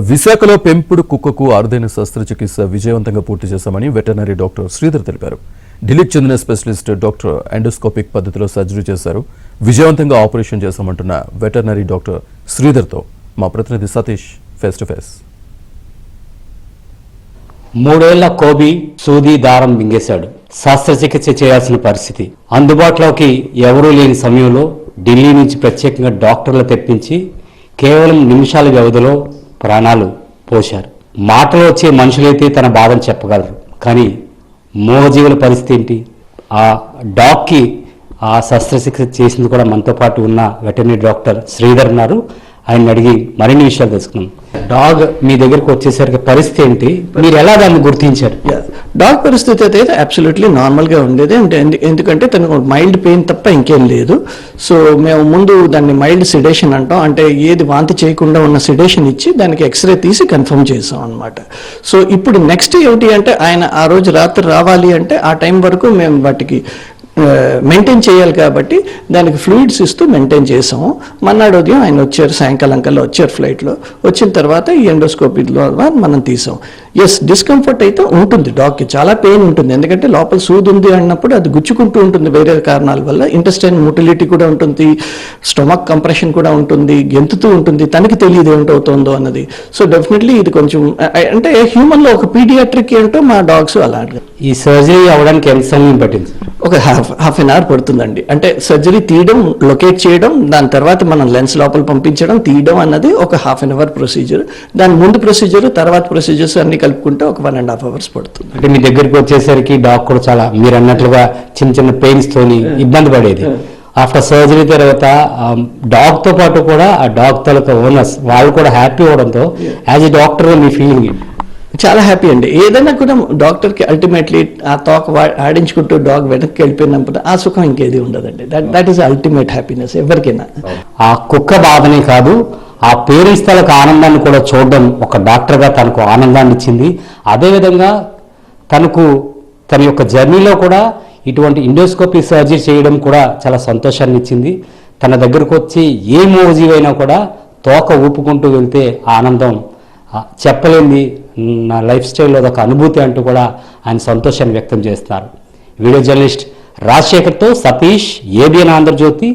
విశాఖలో పెంపుడు కుక్కకు అరుదైన శస్త్రచికిత్స విజయవంతంగా పూర్తి చేశామని వెటర్నరీ డాక్టర్ శ్రీధర్ తెలిపారు. ఢిల్లీకి చెందిన స్పెషలిస్ట్ డాక్టర్ ఎండోస్కోపిక్ పద్ధతిలో సర్జరీ చేశారు. విజయవంతంగా ఆపరేషన్ చేశామంటున్న వెటర్నరీ డాక్టర్ శ్రీధర్తో మా ప్రతినిధి సతీష్ ఫేస్ టు ఫేస్ మూడేళ్ళ కోబి సూది దారం మింగేశాడు. శస్త్రచికిత్స చేయాల్సిన పరిస్థితి. అందుబాటులోకి ఎవరూ లేని సమయంలో ఢిల్లీ నుంచి ప్రత్యేకంగా డాక్టర్లు తెప్పించి కేవలం నిమిషాల వ్యవధిలో ప్రాణాలు పోశారు. మాటలు వచ్చే మనుషులైతే తన బాధను చెప్పగలరు. కానీ మూగజీవుల పరిస్థితి ఏంటి? ఆ డాగ్కి ఆ శస్త్రచికిత్స చేసింది కూడా మనతో పాటు ఉన్న వెటర్నరీ డాక్టర్ శ్రీధర్ ఉన్నారు. ఆయన అడిగి మరిన్ని విషయాలు తెలుసుకున్నాం డాగ్ మీ దగ్గరకు వచ్చేసరికి పరిస్థితి ఏంటి? మీరు ఎలా దాన్ని గుర్తించారు? డాగ్ పరిస్థితి అయితే అబ్సల్యూట్లీ నార్మల్గా ఉండేది. అంటే ఎందుకంటే తనకు మైల్డ్ పెయిన్ తప్ప ఇంకేం లేదు. సో మేము ముందు దాన్ని మైల్డ్ సిడేషన్ అంటాం. అంటే ఏది వాంతి చేయకుండా ఉన్న సిడేషన్ ఇచ్చి దానికి ఎక్స్రే తీసి కన్ఫర్మ్ చేసాం అనమాట సో ఇప్పుడు నెక్స్ట్ ఏమిటి అంటే ఆయన ఆ రోజు రాత్రి రావాలి అంటే ఆ టైం వరకు మేము వాటికి మెయింటైన్ చేయాలి కాబట్టి దానికి ఫ్లూయిడ్స్ ఇస్తూ మెయింటైన్ చేసాము. మన్నాడు ఉదయం ఆయన వచ్చారు సాయంకాలం కల్లా వచ్చారు ఫ్లైట్లో వచ్చిన తర్వాత ఈ ఎండోస్కోపీ ద్వారా మనం తీసాం. ఎస్ డిస్కంఫర్ట్ అయితే ఉంటుంది డాగ్కి చాలా పెయిన్ ఉంటుంది. ఎందుకంటే లోపల సూది ఉంది అన్నప్పుడు అది గుచ్చుకుంటూ ఉంటుంది వేరే కారణాల వల్ల. ఇంటెస్టైన్ మోటిలిటీ కూడా ఉంటుంది స్టొమక్ కంప్రెషన్ కూడా ఉంటుంది గెంతుతూ ఉంటుంది. తనకి తెలియదు ఏమిటవుతుందో అన్నది. సో డెఫినెట్లీ ఇది కొంచెం అంటే హ్యూమన్లో ఒక పీడియాట్రిక్ ఏంటో మా డాగ్స్ అలాంటి ఈ సర్జరీ అవ్వడానికి ఎంత సమయం పట్టింది? ఒక హాఫ్ హాఫ్ అన్ అవర్ పడుతుందండి. అంటే సర్జరీ తీయడం లొకేట్ చేయడం దాని తర్వాత మనం లెన్స్ లోపల పంపించడం తీయడం అన్నది ఒక హాఫ్ అన్ అవర్ ప్రొసీజర్ దాని ముందు ప్రొసీజర్ తర్వాత ప్రొసీజర్స్ అన్ని కలుపుకుంటే ఒక వన్ అండ్ హాఫ్ అవర్స్ పడుతుంది. అంటే మీ దగ్గరికి వచ్చేసరికి కూడా చాలా మీరు అన్నట్లుగా చిన్న చిన్న పెయిన్స్ తోని ఇబ్బంది పడేది. ఆఫ్టర్ సర్జరీ తర్వాత డాగ్తో పాటు కూడా ఆ డాగ్ తాలూకా ఓనర్స్ వాళ్ళు కూడా హ్యాపీ అవడంతో యాజ్ ఎ డాక్టర్ మీ ఫీలింగ్ చాలా హ్యాపీ అండి. ఏదైనా కూడా డాక్టర్కి అల్టిమేట్లీ ఆ తోక ఆడించుకుంటూ డాగ్ వెనక్కి వెళ్ళిపోయినప్పుడు ఆ సుఖం ఇంకేది ఉండదండి. That that is ultimate happiness ఎవరికైనా. ఆ కుక్క బాధనే కాదు ఆ పేరెంట్స్ తాలూకు ఆనందాన్ని కూడా చూడడం ఒక డాక్టర్గా తనకు ఆనందాన్ని ఇచ్చింది అదేవిధంగా తనకు తన యొక్క జర్నీలో కూడా ఇటువంటి ఇండోస్కోపీ సర్జరీ చేయడం కూడా చాలా సంతోషాన్ని ఇచ్చింది తన దగ్గరకు వచ్చి ఏ మూజీవైనా కూడా తోక ఊపుకుంటూ వెళ్తే ఆనందం చెప్పలేని నా లైఫ్ స్టైల్లో ఒక అనుభూతి అంటూ కూడా ఆయన సంతోషాన్ని వ్యక్తం చేస్తారు. వీడియో జర్నలిస్ట్ రాజశేఖర్తో సతీష్ ఏబిఎన్ ఆంధ్రజ్యోతి